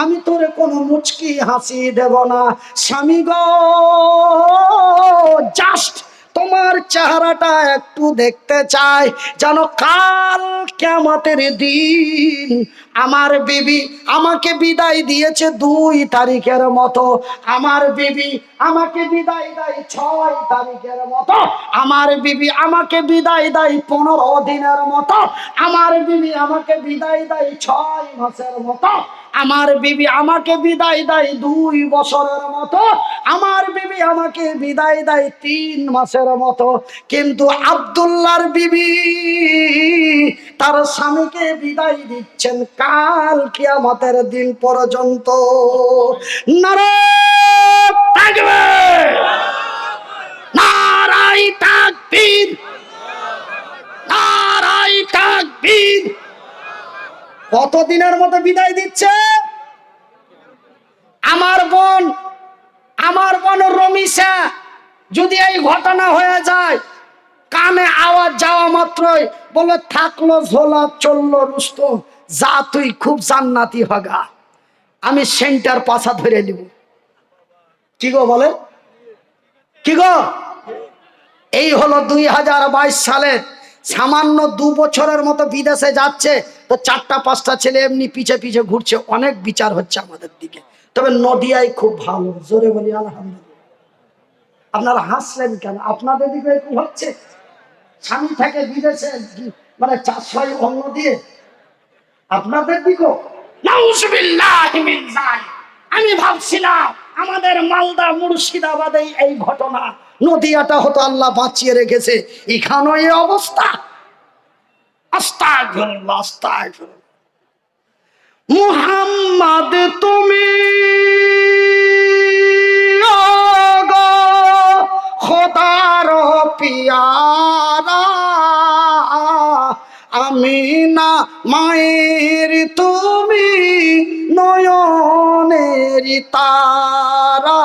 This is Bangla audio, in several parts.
আমি তোরে কোনো মুচকি হাসি দেব না। স্বামী জাস্ট তোমার চেহারাটা একটু দেখতে চাই। যেন কাল কেমতের দিন আমার বিবি আমাকে বিদায় দিয়েছে দুই তারিখের মতো। আমার বিবি আমাকে বিদায় দেয় ছয় তারিখের মতো। আমার বিবি আমাকে বিদায় দেয় পনেরো দিনের মতো। আমার বিবি আমাকে বিদায় দেয় ছয় মাসের মতো। আমার বিবি আমাকে বিদায় দেয় দুই বছরের মতো। আমার বিবি আমাকে বিদায় দেয় তিন মাসের মতো। কিন্তু আব্দুল্লাহর বিবি তার স্বামীকে বিদায় দিচ্ছেন কাল কিয়ামতের দিন পর্যন্ত। নারে থাকবে। নারাই তাকবীর। নারাই তাকবীর। কতদিনের মতো বিদায় দিচ্ছে? আমার বোন আমার বোন রমিসা যদি এই ঘটনা হয়ে যায়, কানে আওয়াজ যাওয়া মাত্রই বলে, থাকল ঝোলা, চলল রুস্তম যা তুই খুব জান্নাতি হগা। আমি সেন্টার পাশা ধরে নিব। কি গো বলে? কি গো? এই হলো দুই সালের সামান্য দু বছরের মতো বিদেশে যাচ্ছে। তো চারটা, পাঁচটা ছেলে এমনি পিছে পিছে ঘুরছে, অনেক বিচার হচ্ছে আমাদের দিকে। তবে নদিয়ায় খুব ভালো, জোরে বলি, আলহামদুলিল্লাহ। আপনারা হাসলেন কেন? আপনাদের দিকে এরকম হচ্ছে? স্বামী থেকে বিদেশে মানে চাষ হয় অন্য দিয়ে। আপনাদের যালিক। আমি ভাবছিলাম, আমাদের মালদা মুর্শিদাবাদে এই ঘটনা, নদিয়াটা হতো আল্লাহ বাঁচিয়ে রেখেছে। এখানেও এই অবস্থা। আস্তাগফিরুল্লাহ আস্তাগফিরুল্লাহ মুহাম্মদ তুমি খোদার পিয়ারা আমি না মায়ের তুমি নয়নের তারা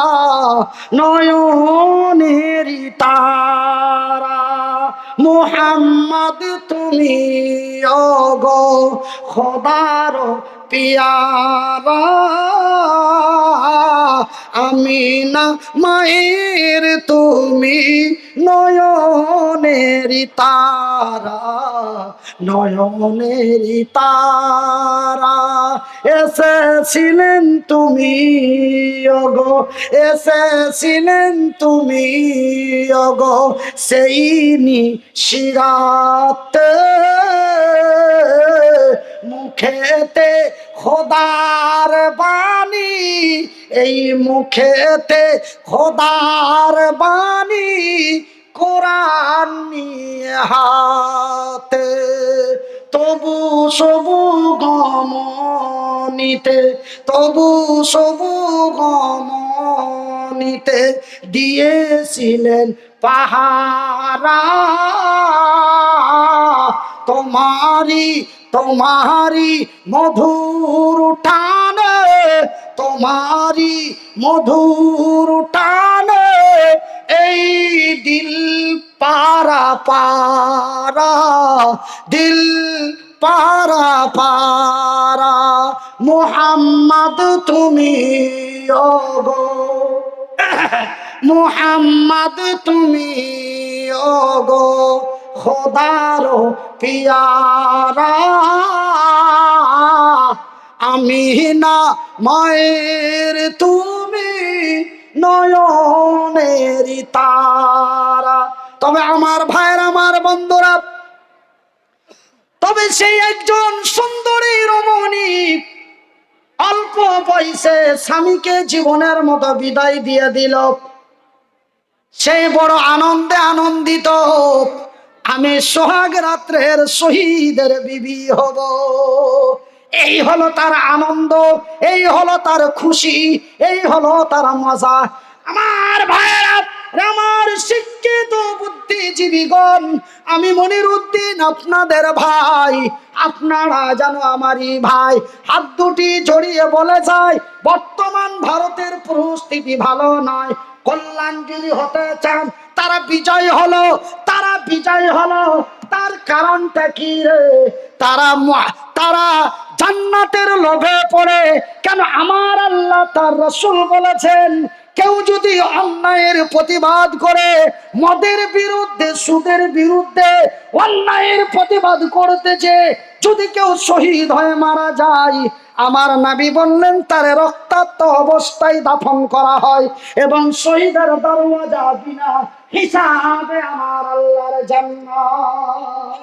নয়নের তারা। মোহাম্মদ তুমি অগ খোদার পিয়ারা আমি না মায়ের তুমি নয়নের তারা নয়নের তারা। এসেছিলেন তুমি অগো এসেছিলেন তুমি অগো সেই নি শিরাতে মুখেতে খোদার বাণী, এই মুখেতে খোদার বাণী কোরআন হাতে। তবু সবু গমনিতে, তবু সবু গমনিতে দিয়েছিলেন পাহারা। তোমারি তোমারি মধুর টানে তোমারি মধুর টানে এই দিল পারা পারা দিল পারা পারা মোহাম্মদ তুমি ওগো, মোহাম্মদ তুমি ওগো খোদার পিয়ারা, আমি না মায়ের, তুমি নয়নের তারা। তবে আমার ভাইয়ের, আমার বন্ধুরা, তবে সেই একজন সুন্দরী রমণী অল্প বয়সে স্বামীকে জীবনের মতো বিদায় দিয়ে দিল। সেই বড় আনন্দে আনন্দিত। আমি সোহাগ রাত্রের শহীদের বিবি হব। এই হলো তার আনন্দ, এই হলো তার খুশি, এই হলো তার মজা। আমার ভাইয়েরা, আমার শিক্ষিত বুদ্ধিজীবীগণ, আমি মনির উদ্দিন আপনাদের ভাই। আপনারা যেন আমারই ভাই। হাত দুটি জড়িয়ে বলে যায়, বর্তমান ভারতের পরিস্থিতি ভালো নয়। কল্যাণ যদি হতে চান, তারা বিজয় হলো, তারা বিজয় হলো। তার কারণটা কি রে? তারা তারা জান্নাতের লোভে পড়ে। কেন আমার আল্লাহ তার রসুল বলেছেন, কেউ যদি অন্যায়ের প্রতিবাদ করে, মদের বিরুদ্ধে, সুদের বিরুদ্ধে অন্যায়ের প্রতিবাদ করতেছে যদি কেউ শহীদ হয়ে মারা যায় আমার নাবি বললেন, তার রক্তাক্ত অবস্থায় দাফন করা হয় এবং শহীদের দরওয়াজা বিনা হিসাবে আমার আল্লাহর জান্নাত।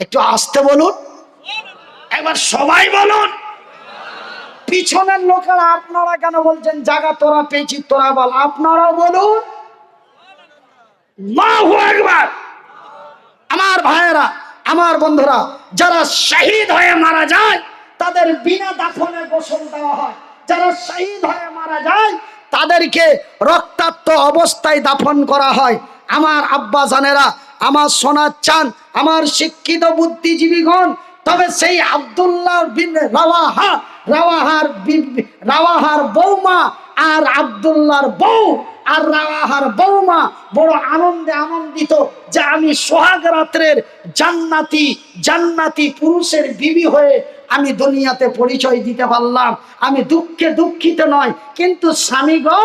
একটু আসতে বলুন। একবার সবাই বলুন। পিছনের লোকেরা আপনারা কেন বলছেন জায়গা তোরা পেয়েছি তোরা বল, আপনারাও বলুন। আকবার। আমার ভাইয়েরা, আমার বন্ধুরা, যারা শহীদ হয়ে মারা যায় তাদের বিনা দাফনে গোসল দেওয়া হয়। যারা শহীদ হয়ে মারা যায়, তাদেরকে রক্তাক্ত অবস্থায় দাফন করা হয়। আমার আব্বা জানেরা, আমার সোনার চান আমার শিক্ষিত বুদ্ধিজীবীগণ, তবে সেই আব্দুল্লাহ রাওয়াহা রাওয়াহার বৌমা আর আব্দুল্লাহর বউ আর রাওয়াহার বৌমা বড় আনন্দে আনন্দিত যে আমি সোহাগ রাত্রের জান্নাতি জান্নাতি পুরুষের বিবি হয়ে আমি দুনিয়াতে পরিচয় দিতে পারলাম। আমি দুঃখে দুঃখিত নয়, কিন্তু স্বামী গো,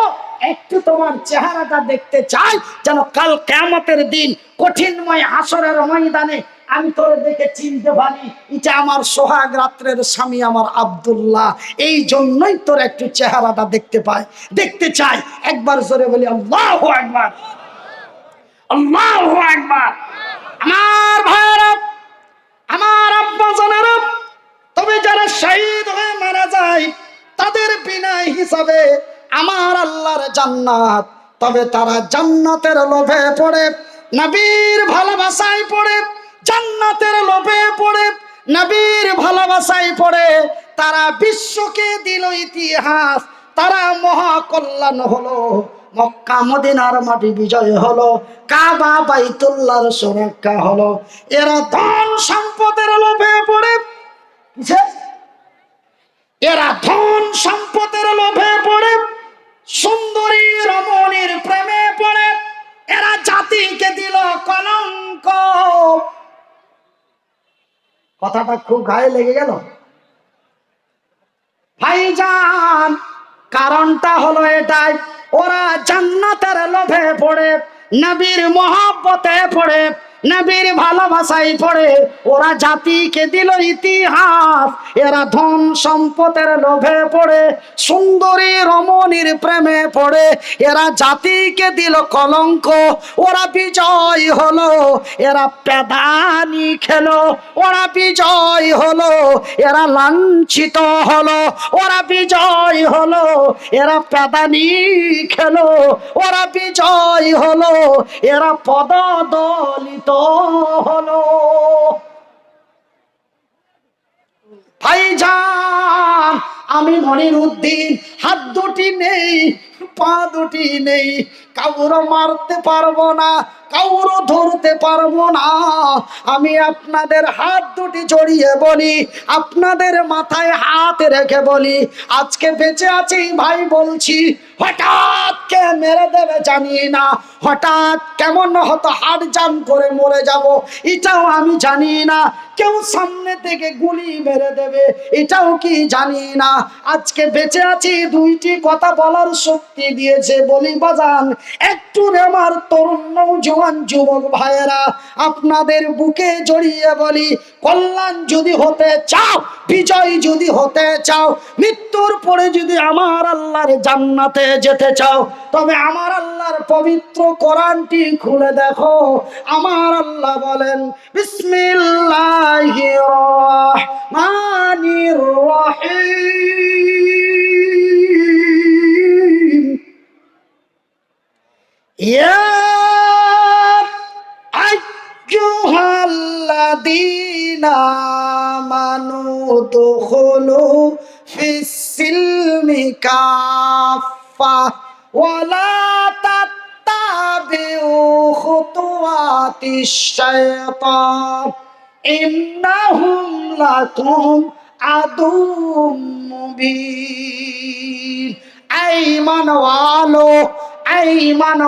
একটু তোমার চেহারাটা দেখতে চাই, যেন কাল কেমতের দিন কঠিনময় আসরের ময়দানে আমি তোরে দেখে চিনতে পারি। এটা আমার সোহাগ রাত্রের স্বামী আমার আব্দুল্লাহ। এই জন্যই তোর একটু চেহারাটা দেখতে পাই। দেখতে চাই। একবার জোরে বলি, আল্লাহ একবার আল্লাহ একবার আমার ভাইরা আমার আব্বা জানেরা তবে যারা শহীদ হয়ে মারা যায়, তাদের বিনয় হিসাবে আমার আল্লাহর জান্নাত। তবে তারা জান্নাতের লোভে পড়ে, নবীর ভালোবাসায় পড়ে জান্নাতের লোভে পড়ে, নবীর ভালোবাসায় পড়ে, তারা বিশ্বকে দিল ইতিহাস, তারা মহাকল্যাণ হলো। মক্কা, মদিনার মাটি বিজয় হলো, কাবা, বাইতুল্লাহর সুরক্ষা হলো। এরা ধন সম্পদের লোভে পড়ে? এরা ধন সম্পদের লোভে পড়ে। সুন্দরী রমণীর প্রেমে পড়ে। এরা জাতিকে দিল কলঙ্ক। কথাটা খুব গায়ে লেগে গেল। ভাইজান, কারণটা হলো এটাই, ওরা জান্নাতের লোভে পড়ে, নবীর মহাব্বতে পড়ে নবীর ভালোবাসায় পড়ে, ওরা জাতিকে দিল ইতিহাস। এরা ধন সম্পদের লোভে পড়ে, সুন্দরী রমণীর প্রেমে পড়ে। এরা জাতিকে দিল কলঙ্ক, ওরা বিজয় হলো। এরা পেদানি খেলো, ওরা বিজয় হলো। এরা লাঞ্ছিত হলো, ওরা বিজয় হলো। এরা পেদানি খেলো, ওরা বিজয় হলো। এরা পদদলিত হলো। ভাইজান, আমি মনির উদ্দিন হাত দুটি নেই, পা দুটি নেই, কাউরো মারতে পারব না, কাউরো ধরতে পারব না। আমি আপনাদের হাত দুটি জড়িয়ে বলি, আপনাদের মাথায় হাত রেখে বলি, আজকে বেঁচে আছি ভাই বলছি, হঠাৎ কে মেরে দেবে, জানি না। হঠাৎ কেমন হতো হাট জাম করে মরে যাব, এটাও আমি জানি না। কেউ সামনে থেকে গুলি মেরে দেবে, এটাও কি জানি না। আজকে বেঁচে আছি, দুইটি কথা বলার শক্তি দিয়েছে বলি বাজান একটু আমার তরুণ নৌজওয়ান যুবক ভাইয়েরা, আপনাদের বুকে জড়িয়ে বলি, কল্যাণ যদি হতে চাও, বিজয় যদি হতে চাও, মৃত্যুর পরে যদি আমার আল্লাহর জান্নাতে যেতে চাও তবে আমার আল্লাহর পবিত্র কোরআনটি খুলে দেখো। আমার আল্লাহ বলেন মানুষ হলো রহিম। ইয়া ولا تتبعوا خطوات الشيطان إنهم لكم عدو مبين أيمن والو ইমান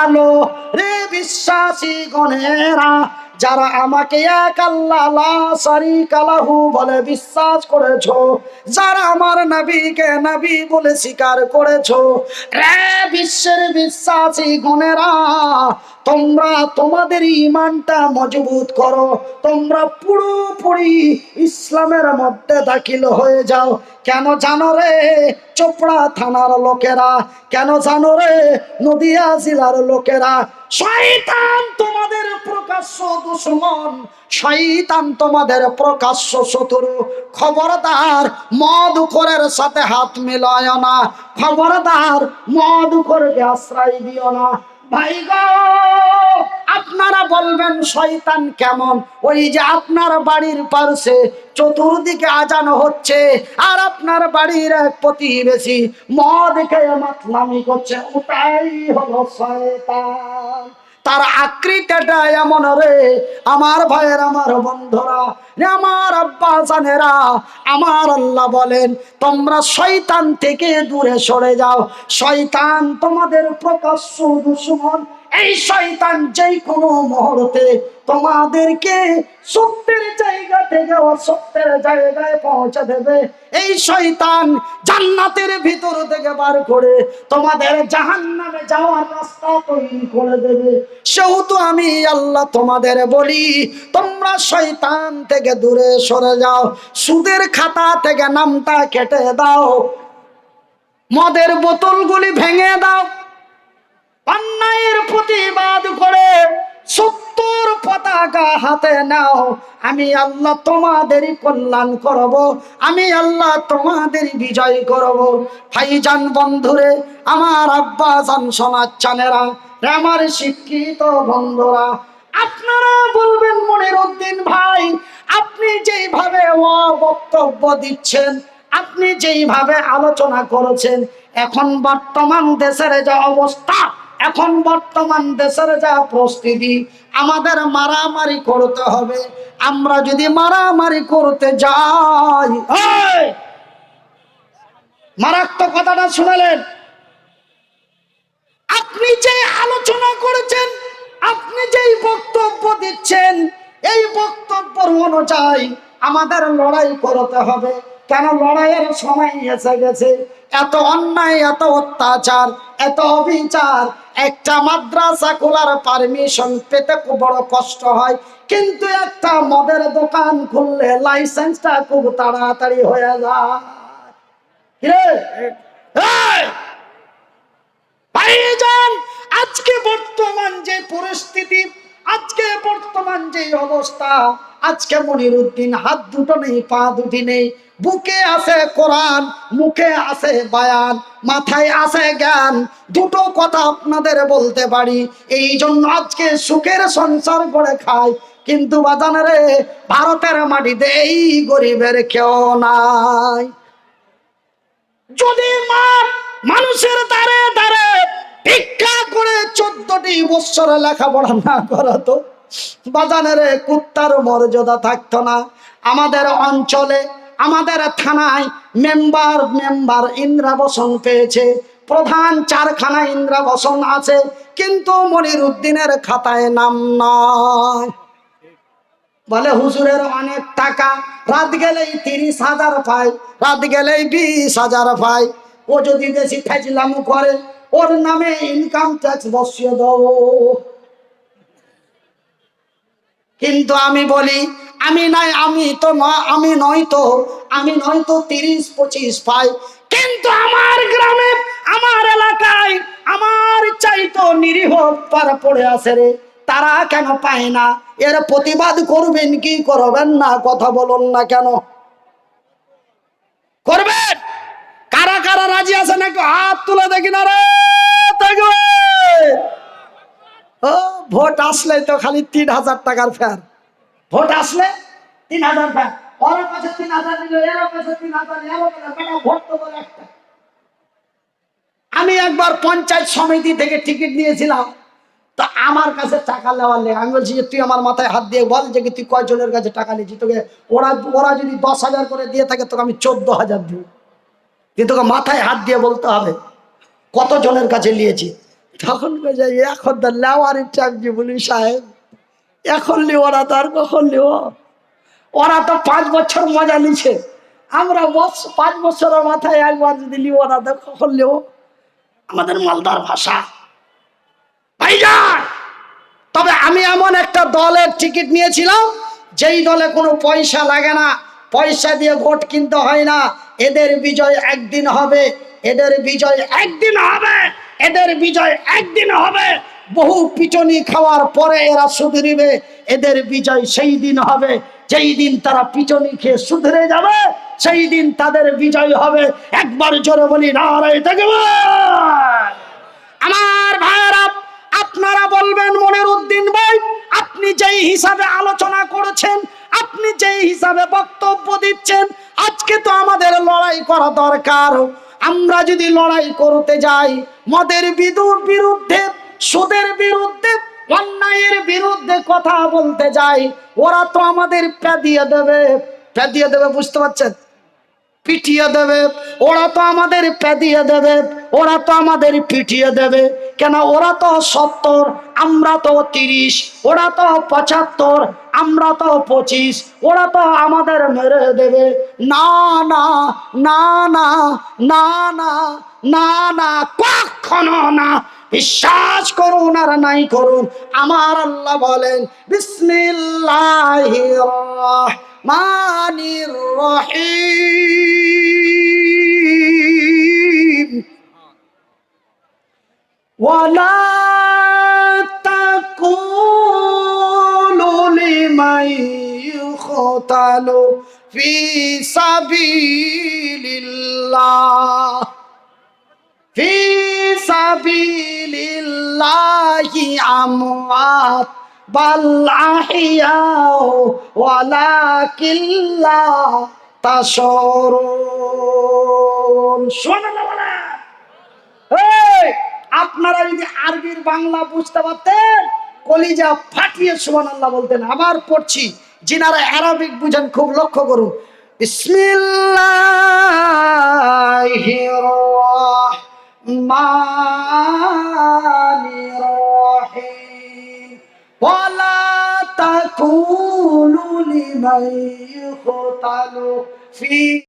আলো রে বিশ্বাসী গণেরা যারা আমাকে এক আল্লাহ বলে বিশ্বাস করেছ, যারা আমার নবীকে নবী বলে স্বীকার করেছ, রে বিশ্বের বিশ্বাসী গণেরা, তোমরা তোমাদের ইমানটা মজবুত করো, তোমরা পুরোপুরি ইসলামের মধ্যে দাখিল হয়ে যাও। কেন জানো রে চোপড়া থানার লোকেরা, কেন জানো রে নদিয়া জেলার লোকেরা, শয়তান তোমাদের তোমাদের প্রকাশ্য হাত না। আপনারা বলবেন শয়তান কেমন? ওই যে আপনার বাড়ির পাশে চতুর্দিকে আজানো হচ্ছে, আর আপনার বাড়ির এক প্রতিবেশী মদ খেয়ে মাতলামি করছে। ওটাই হলো শয়তান। তার আকৃতিটা এমন রে, আমার ভাইয়ের, আমার বন্ধুরা আমার আব্বা জানেরা, আমার আল্লাহ বলেন, তোমরা শৈতান থেকে দূরে সরে যাও। শৈতান তোমাদের প্রকাশ্য দুশ্মন এই শয়তান যেই কোনো মুহূর্তে তোমাদেরকে সত্যের জায়গা থেকে অসত্যের জায়গায় পৌঁছে দেবে। এই শয়তান জান্নাতের ভিতর থেকে বার করে তোমাদের জাহান্নামে যাওয়ার রাস্তা তৈরি করে দেবে। সেহেতু আমি আল্লাহ তোমাদের বলি, তোমরা শয়তান থেকে দূরে সরে যাও, সুদের খাতা থেকে নামটা কেটে দাও, মদের বোতলগুলি ভেঙে দাও অন্যায়ের প্রতিবাদ করে সত্তর পতাকা হাতে নাও। আমি আল্লাহ তোমাদেরই কল্যাণ করব, আমি আল্লাহ তোমাদের বিজয় করব। ভাইজান বন্ধুরে, আমার আব্বা জান সমাচানেরা আমার শিক্ষিত বন্ধুরা, আপনারা বলবেন মনির উদ্দিন ভাই, আপনি যেইভাবে ও বক্তব্য দিচ্ছেন, আপনি যেইভাবে আলোচনা করেছেন, এখন বর্তমান দেশের যা অবস্থা এখন বর্তমান দেশের যা পরিস্থিতি, আমাদের মারামারি করতে হবে। আমরা যদি মারামারি করতে যাই মারাত্মক কথাটা শুনালেন। আপনি যে আলোচনা করেছেন, আপনি যেই বক্তব্য দিচ্ছেন, এই বক্তব্য অনুযায়ী আমাদের লড়াই করতে হবে। কেন লড়াইয়ের সময় এসে গেছে? এত অন্যায়, এত অত্যাচার, এত অবিচার। একটা মাদ্রাসা খোলার পারমিশন পেতে খুব বড় কষ্ট হয়। কিন্তু একটা মদের দোকান খুললে লাইসেন্সটা খুব তাড়াতাড়ি হয়ে যায়। আজকে বর্তমান যে পরিস্থিতি আজকে বর্তমান যে অবস্থা, আজকে মনিরুদ্দিন হাত দুটো নেই, পা দুটি নেই। বুকে আছে কোরআন, মুখে আছে বায়ান, মাথায় আছে জ্ঞান। দুটো কথা আপনাদের বলতে পারি, এই জন্য আজকে সুখের সংসার করে খায় কিন্তু বাজানে ভারতের মাটিতে এই গরিবের কেউ নাই। যদি মানুষের দ্বারে দ্বারে ভিক্ষা করে চোদ্দটি বৎসর লেখাপড়া না করাতো বাজানের কুত্তার মর্যাদা থাকতো না। আমাদের অঞ্চলে, আমাদের থানায় মেম্বার মেম্বার ইন্দ্রাবসন পেয়েছে। প্রধান চারখানা ইন্দ্রাবসন আছে, কিন্তু মনির উদ্দিনের খাতায় নাম নয় বলে, হুজুরের অনেক টাকা, রাত গেলেই তিরিশ হাজার পায় রাত গেলেই বিশ হাজার পায় ও যদি বেশি ফেজলামু করে ওর নামে ইনকাম ট্যাক্স বসিয়ে দাও। কিন্তু আমি বলি, আমি নাই, আমি তো আমি নয় তো, আমি নয় তো তিরিশ, পঁচিশ পাই। কিন্তু আমার গ্রামে, আমার এলাকায়, আমার চাইতো নিরীহ পারা পড়ে আসে রে। তারা কেন পায় না? এর প্রতিবাদ করবেন কি, করবেন না, কথা বলুন না কেন? করবেন? কারা রাজি আছে নাকি? হাত তুলে দেখি না রে ও, ভোট আসলে তো খালি তিন হাজার টাকার ফেয়ার ভোট আসলে তিন হাজার একটা। আমি একবার পঞ্চায়েত সমিতি থেকে টিকিট নিয়েছিলাম। তা আমার কাছে টাকা নেওয়ার নেই। আমি বলছি তুই আমার মাথায় হাত দিয়ে বল যে তুই কয়জনের কাছে টাকা নিয়েছি তোকে ওরা ওরা যদি দশ হাজার করে দিয়ে থাকে, তোকে আমি চোদ্দ হাজার দিব। কিন্তু তোকে মাথায় হাত দিয়ে বলতে হবে কত জনের কাছে নিয়েছি? তখন এখন তো লেওয়ারির টাইম বলি সাহেব। এখন লিও ওরা তো আর কখন লিও ওরা তো পাঁচ বছর মজা নিছে। আমরা পাঁচ বছরের মাথায় একবার যদি লিও ওরা তো কখন লিও আমাদের মালদার ভাষা। ভাইজান! তবে আমি এমন একটা দলের টিকিট নিয়েছিলাম, যেই দলে কোনো পয়সা লাগে না। পয়সা দিয়ে ভোট কিনতে হয় না। এদের বিজয় একদিন হবে। এদের বিজয় একদিন হবে। এদের বিজয় একদিন হবে। বহু পিটনি খাওয়ার পরে এরা সুধরিবে এদের বিজয় সেই দিন হবে। যেই দিন তারা পিটনি খেয়ে সুধরে যাবে, সেই দিন তাদের বিজয় হবে। একবার জোরে বলি, নারায় থাকবে আমার ভাইয়েরা, আপনারা বলবেন মনের উদ্দিন ভাই, আপনি যেই হিসাবে আলোচনা করেছেন আপনি যেই হিসাবে বক্তব্য দিচ্ছেন, আজকে তো আমাদের লড়াই করা দরকার। আমরা যদি লড়াই করতে যাই, মদের বিদুর বিরুদ্ধে, সুদের বিরুদ্ধে, অন্যায়ের বিরুদ্ধে কথা বলতে যাই, ওরা তো আমাদের প্যাদিয়ে দেবে। প্যাদিয়ে দেবে, বুঝতে পারছেন? পিটিয়ে দেবে। ওরা তো আমাদের পেদিয়ে দেবে। ওরা তো আমাদের পিটিয়ে দেবে। কেন? ওরা তো সত্তর, আমরা তো তিরিশ, ওরা তো পঁচাত্তর, আমরা তো পঁচিশ, ওরা তো আমাদের মেরে দেবে। না না না না না না না না, কখনো না। বিশ্বাস করুন আর নাই করুন। আমার আল্লাহ বলেন, বিসমিল্লাহির الرحمن الرحيم. ولا تقولوا لمن يقتل في سبيل الله. في سبيل الله أموات আপনারা যদি আরবির বাংলা বুঝতে পারতেন, কলিজা ফাটিয়ে সুমান আল্লাহ বলতেন। আবার পড়ছি। যিনারা আরবিক বুঝেন, খুব লক্ষ্য করুন। মা রহমানির ولا تقولوا لمن يقتل في